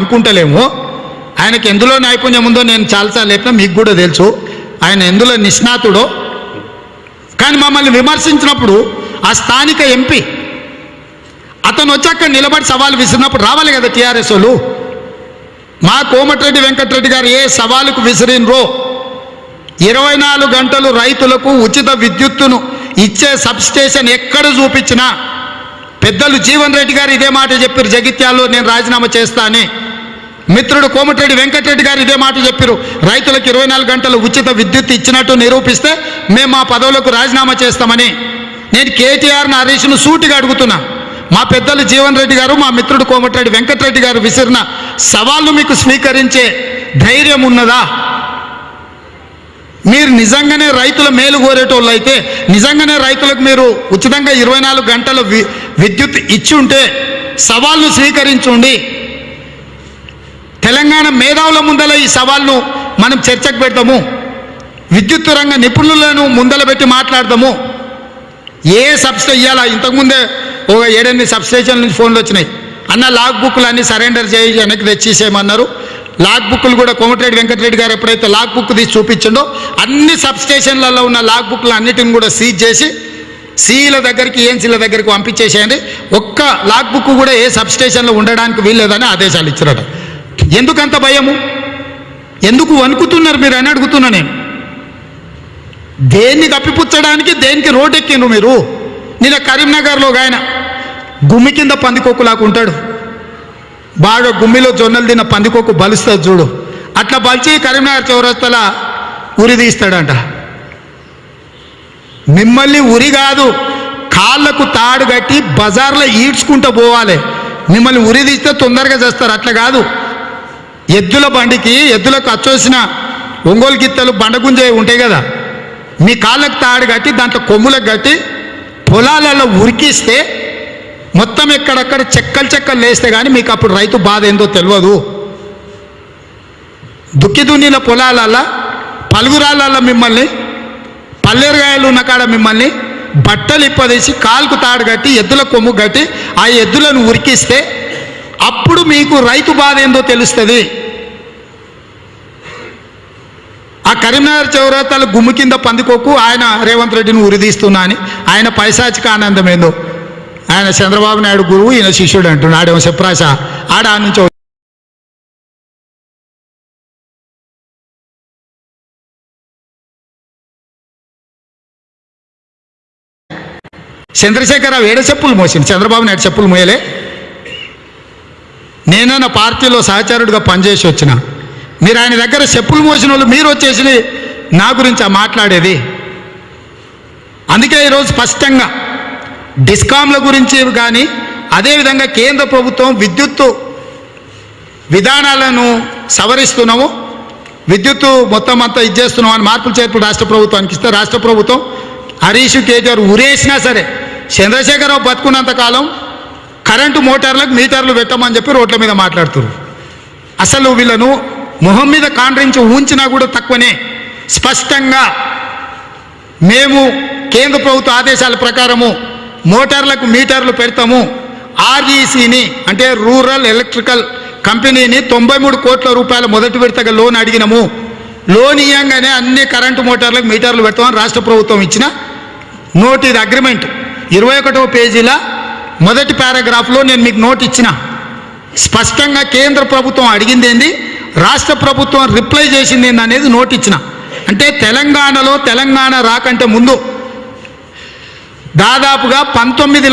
అనుకుంటలేము. ఆయనకి ఎందులో నైపుణ్యం ఉందో నేను చాలాసార్లు చెప్పినా మీకు కూడా తెలుసు. ఆయన ఎందులో నిష్ణాతుడో. కానీ మమ్మల్ని విమర్శించినప్పుడు ఆ స్థానిక ఎంపీ అతను వచ్చాక నిలబడి సవాలు విసిరినప్పుడు రావాలి కదా టీఆర్ఎస్ వాళ్ళు. మా కోమటిరెడ్డి వెంకటరెడ్డి గారు ఏ సవాలుకు విసిరినరో. ఇరవై నాలుగు గంటలు రైతులకు ఉచిత విద్యుత్తును ఇచ్చే సబ్స్టేషన్ ఎక్కడ చూపించినా. పెద్దలు జీవన్ రెడ్డి గారు ఇదే మాట చెప్పారు జగిత్యాల్లో నేను రాజీనామా చేస్తానే. మిత్రుడు కోమటిరెడ్డి వెంకటరెడ్డి గారు ఇదే మాట చెప్పారు రైతులకు ఇరవై నాలుగు గంటలు ఉచిత విద్యుత్ ఇచ్చినట్టు నిరూపిస్తే మేము మా పదవులకు రాజీనామా చేస్తామని. నేను కేటీఆర్ని హరీష్ను సూటిగా అడుగుతున్నా. మా పెద్దలు జీవన్ రెడ్డి గారు మా మిత్రుడు కోమటిరెడ్డి వెంకటరెడ్డి గారు విసిరిన సవాళ్ళు మీకు స్వీకరించే ధైర్యం ఉన్నదా? మీరు నిజంగానే రైతుల మేలు కోరేటోళ్ళు అయితే నిజంగానే రైతులకు మీరు ఉచితంగా ఇరవై నాలుగు గంటల వి విద్యుత్ ఇచ్చి ఉంటే సవాళ్ళు స్వీకరించుండి తెలంగాణ మేధావుల ముందల ఈ సవాల్ను మనం చర్చకు పెడతాము. విద్యుత్ రంగ నిపుణులను ముందల పెట్టి మాట్లాడతాము. ఏ సబ్స్టే ఇవ్వాలా ఇంతకుముందే ఒక ఏడెనిమిది సబ్స్టేషన్ నుంచి ఫోన్లు వచ్చినాయి. అన్న లాగ్ బుక్లు అన్ని సరెండర్ చేయి వెనక్కి తెచ్చేసేయమన్నారు. లాగ్ బుక్లు కూడా కోమటిరెడ్డి వెంకటరెడ్డి గారు ఎప్పుడైతే లాగ్ బుక్ తీసి చూపించిండో అన్ని సబ్స్టేషన్లలో ఉన్న లాగ్ బుక్లు అన్నిటిని కూడా సీజ్ చేసి సీల దగ్గరికి ఏఎన్సీల దగ్గరికి పంపించేసేయండి. ఒక్క లాగ్ బుక్ కూడా ఏ సబ్స్టేషన్లో ఉండడానికి వీల్లేదని ఆదేశాలు ఇచ్చారట. ఎందుకంత భయము? ఎందుకు వణుకుతున్నారు మీరు అని అడుగుతున్నా నేను. దేన్ని కప్పిపుచ్చడానికి దేనికి రోడ్ ఎక్కిండ్రు మీరు? నిన్న కరీంనగర్లో ఒక ఆయన గుమ్మి కింద పందికొక్కులాగా ఉంటాడు. బాగా గుమ్మిలో జొన్నలు తిన్న పందికొక్కు బలుస్తుంది చూడు. అట్లా బలిచి కరీంనగర్ చౌరస్తల ఉరి తీస్తాడంట. మిమ్మల్ని ఉరి కాదు కాళ్ళకు తాడు కట్టి బజార్లో ఈడ్చుకుంటూ పోవాలి. మిమ్మల్ని ఉరి తీస్తే తొందరగా చేస్తారు. అట్లా కాదు. ఎద్దుల బండికి ఎద్దులకు అచ్చొచ్చిన ఒంగోలు గిత్తలు బండగుంజే ఉంటాయి కదా. మీ కాళ్ళకు తాడు కట్టి దాంట్లో కొమ్ములకు కట్టి పొలాలలో ఉరికిస్తే మొత్తం ఎక్కడక్కడ చెక్కలు చెక్కలు లేస్తే కానీ మీకు అప్పుడు రైతు బాధ ఏందో తెలియదు దుక్కి దున్నిన పొలాలల్లో పలుగురాళ్ళల్లో మిమ్మల్ని పల్లెరుగాయలు ఉన్న కాడ మిమ్మల్ని బట్టలు ఇప్పదీసి కాలుకు తాడు కట్టి ఎద్దుల కొమ్ము కట్టి ఆ ఎద్దులను ఉరికిస్తే అప్పుడు మీకు రైతు బాధ ఏందో తెలుస్తుంది ఆ కరీంనగర్ చౌరతాల గుమ్ము కింద పందికొక్కు ఆయన రేవంత్ రెడ్డిని ఉరిదీస్తున్నా అని. ఆయన పైశాచిక ఆనందం ఏందో? ఆయన చంద్రబాబు నాయుడు గురువు ఈయన శిష్యుడు అంటున్నాడు ఆడేమో చెప్పరాశ ఆడ నుంచి చంద్రశేఖరరావు ఏడ చెప్పులు మోసింది చంద్రబాబు నాయుడు చెప్పులు మోయలే? నేను నా పార్టీలో సహచరుడిగా పనిచేసి వచ్చిన. మీరు ఆయన దగ్గర చెప్పులు మోసిన వాళ్ళు మీరు వచ్చేసి నా గురించి ఆ మాట్లాడేది. అందుకే ఈరోజు స్పష్టంగా డిస్కామ్ల గురించి కానీ అదేవిధంగా కేంద్ర ప్రభుత్వం విద్యుత్తు విధానాలను సవరిస్తున్నాము. విద్యుత్తు మొత్తం అంతా ఇచ్చేస్తున్నాం అని మార్పులు చేర్పులు రాష్ట్ర ప్రభుత్వానికి ఇస్తే రాష్ట్ర ప్రభుత్వం హరీష్ కేజీఆర్ ఉరేసినా సరే చంద్రశేఖరరావు బతుకున్నంత కాలం కరెంటు మోటార్లకు మీటర్లు పెట్టమని చెప్పి రోడ్ల మీద మాట్లాడుతున్నారు. అసలు వీళ్ళను మొహం మీద కాండ్రించి ఉంచినా కూడా తక్కువనే. స్పష్టంగా మేము కేంద్ర ప్రభుత్వ ఆదేశాల ప్రకారము మోటార్లకు మీటర్లు పెడతాము. ఆర్ఈసీని అంటే రూరల్ ఎలక్ట్రికల్ కంపెనీని తొంభై మూడు కోట్ల రూపాయల మొదటి విడతగా లోన్ అడిగినాము. లోన్ ఇవ్వంగానే అన్ని కరెంటు మోటార్లకు మీటర్లు పెడతామని రాష్ట్ర ప్రభుత్వం ఇచ్చిన నోట్ ఇది అగ్రిమెంట్. ఇరవై ఒకటవ పేజీల మొదటి పారాగ్రాఫ్లో నేను మీకు నోట్ ఇచ్చిన. స్పష్టంగా కేంద్ర ప్రభుత్వం అడిగింది ఏంది? రాష్ట్ర ప్రభుత్వం రిప్లై చేసింది అనేది నోట్ ఇచ్చిన అంటే తెలంగాణలో తెలంగాణ రాకంటే ముందు దాదాపుగా పంతొమ్మిది